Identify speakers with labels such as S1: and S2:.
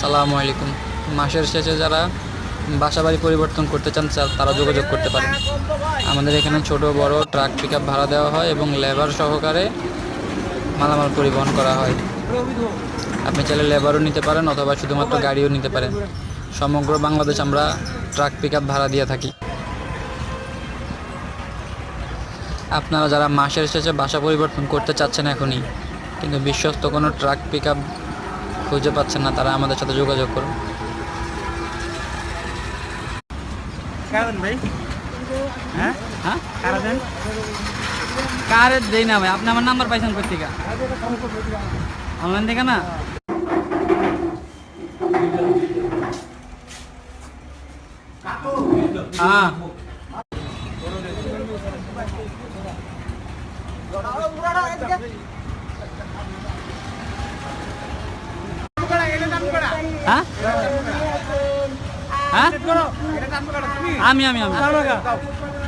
S1: আসসালামু আলাইকুম। মাসের শেষে যারা বাসা বাড়ি পরিবর্তন করতে চান তারা যোগাযোগ করতে পারেন। আমাদের এখানে ছোট, বড় ট্রাক পিক ভাড়া দেওয়া হয় এবং লেবার সহকারে মালামাল পরিবহন করা হয়। আপনি চাইলে লেবারও নিতে পারেন অথবা শুধুমাত্র গাড়িও নিতে পারেন। সমগ্র বাংলাদেশ আমরা ট্রাক পিক ভাড়া দিয়ে থাকি। আপনারা যারা মাসের শেষে বাসা পরিবর্তন করতে চাচ্ছেন এখনই, কিন্তু বিশ্বস্ত কোনো ট্রাক পিক খুঁজে পাচ্ছেন না তারা আমাদের সাথে যোগাযোগ করুন।
S2: ভাই? হ্যাঁ?
S1: হ্যাঁ?
S2: কারা
S1: দেই না ভাই আপনি আমার নাম্বার পাইছেন থেকে অনলাইন থেকে না? হ্যাঁ। হ্যাঁ? হ্যাঁ? আমি আমি আমি।